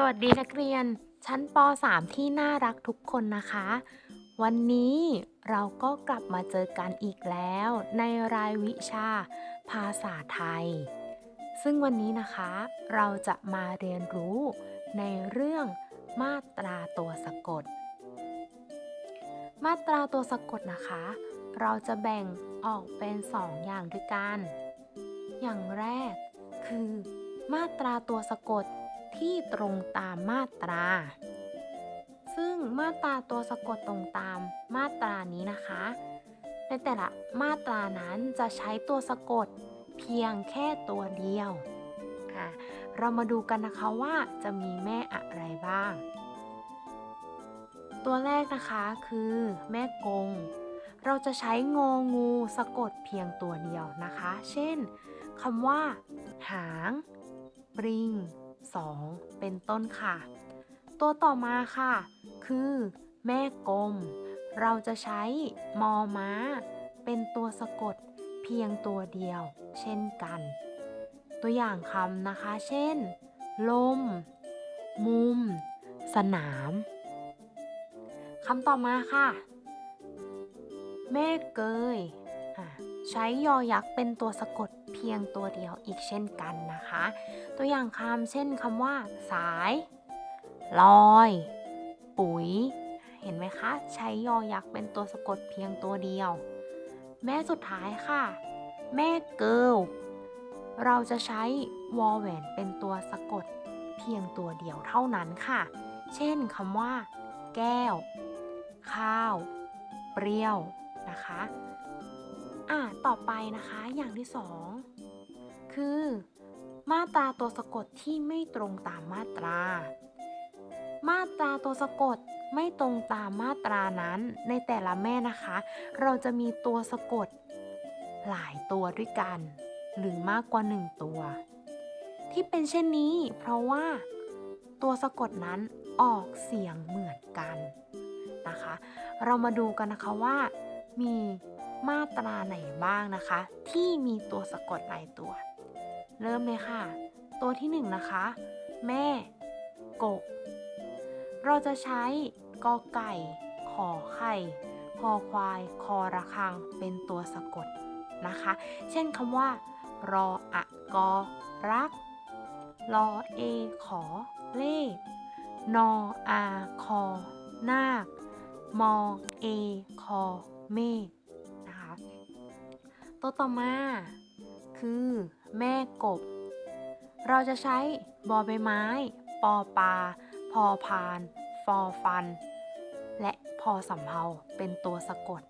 สวัสดีนักเรียน ชั้นป .3 ที่น่ารักทุกคนนะคะ วันนี้เราก็กลับมาเจอกันอีกแล้ว ในรายวิชา ภาษาไทย ซึ่งวันนี้นะคะเราจะมาเรียนรู้ในเรื่องมาตราตัวสะกด มาตราตัวสะกดนะคะ เราจะแบ่งออกเป็นสองอย่างด้วยกัน อย่างแรกคือ มาตราตัวสะกด ที่ตรงตามมาตรา ซึ่งมาตราตัวสะกดตรงตามมาตรานี้นะคะ ในแต่ละมาตรานั้นจะใช้ตัวสะกดเพียงแค่ตัวเดียวอะเรามาดูกันนะคะว่าจะมีแม่อะไรบ้าง ตัวแรกนะคะคือแม่กง เราจะใช้งองูสะกดเพียงตัวเดียวนะคะ เช่นคำว่า หาง ปริง 2 เป็นต้นค่ะ ตัวต่อมาค่ะ คือ แม่กลม เราจะใช้มอม้า เป็นตัวสะกดเพียงตัวเดียว เช่นกัน ตัวอย่างคำนะคะ เช่น ลม มุม สนามคำต่อมาค่ะ แม่เกย ใช้ยอยักษ์เป็นตัวสะกด เพียงตัวเดียวอีกเช่นกันนะคะ ตัวอย่างคำเช่นคำว่า สาย ลอย ปุ๋ย เห็นไหมคะ ใช้ยอยักษ์เป็นตัวสะกดเพียงตัวเดียว แม่สุดท้ายค่ะ แม่เกิลเราจะใช้วอแหวนเป็นตัวสะกดเพียงตัวเดียวเท่านั้นค่ะ เช่นคำว่า แก้ว ข้าว เปรี้ยวนะคะ อะต่อไปนะคะอย่างที่สองคือ มาตราตัวสะกดที่ไม่ตรงตามมาตรา มาตราตัวสะกดไม่ตรงตามมาตรานั้นในแต่ละแม่นะคะ เราจะมีตัวสะกดหลายตัวด้วยกัน หรือมากกว่าหนึ่งตัว ที่เป็นเช่นนี้ เพราะว่าตัวสะกดนั้นออกเสียงเหมือนกันนะคะ เรามาดูกันนะคะว่ามี มาตราไหนบ้างนะคะ ที่มีตัวสะกดหลายตัว เริ่มเลยค่ะ ตัวที่หนึ่งนะคะ แม่กกเราจะใช้กอไก่ ขอไข่คอควาย คอระฆัง เป็นตัวสะกดนะคะ เช่นคำว่า รออะกอ รัก รอเอ ขอ เลข นออา คอ นาค มอเอ คอ เมฆ ตัวต่อมา คือ แม่กบ เราจะใช้บอใบไม้ ปอปลา พอพาน ฟอฟัน และพอสำเภาเป็นตัวสะกด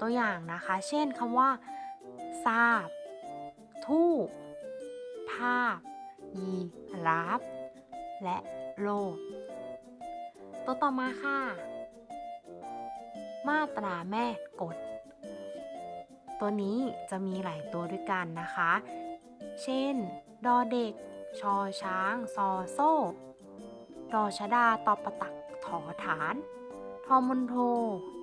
ตัวอย่างนะคะ เช่นคำว่าทราบ ทูบภาพ ยีราฟและโลกตัวต่อมาค่ะ มาตราแม่กด ตัวนี้จะมีหลายตัวด้วยกันนะคะ เช่น ดอเด็ก ชอช้าง ซอโซ่ ดอชดา ตอประตัก ถอฐาน ทอมนโท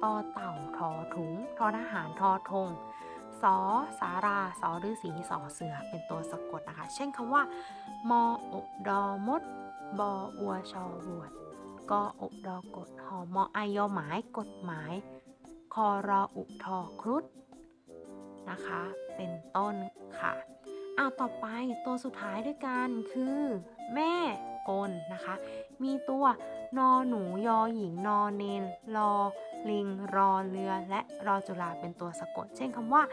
ตอเต่า ทอถุง ทอทหาร ทอธงสอสาราสอฤาษีสอเสือ เป็นตัวสะกดนะคะ เช่นคำว่า มออดอมด บออัวชอหวดกออดอกดหอมออายอหมาย กฎหมาย คอรออุทอครุฑ นะคะ เป็นต้นค่ะอะต่อไปตัวสุดท้ายด้วยกันคือ แม่กลนะคะ มีตัวนอหนูยอหญิงนอเนนรอลิงรอเรือและรอจุฬาเป็นตัวสะกด เช่นคำว่า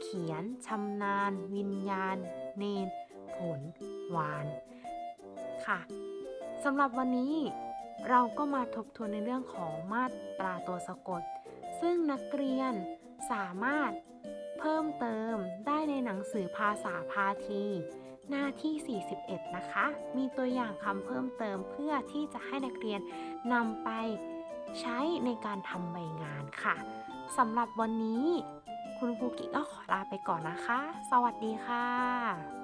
เขียนชำนาญ วิญญาณ เนน ผล วาน ค่ะสำหรับวันนี้เราก็มาทบทวนในเรื่องของมาตราตัวสะกด ซึ่งนักเรียนสามารถ เพิ่มเติมได้ในหนังสือภาษาพาที หน้าที่ 41 นะคะ มีตัวอย่างคำเพิ่มเติมเพื่อที่จะให้นักเรียนนำไปใช้ในการทำใบงานค่ะสำหรับวันนี้ คุณครูกิก็ขอลาไปก่อนนะคะ สวัสดีค่ะ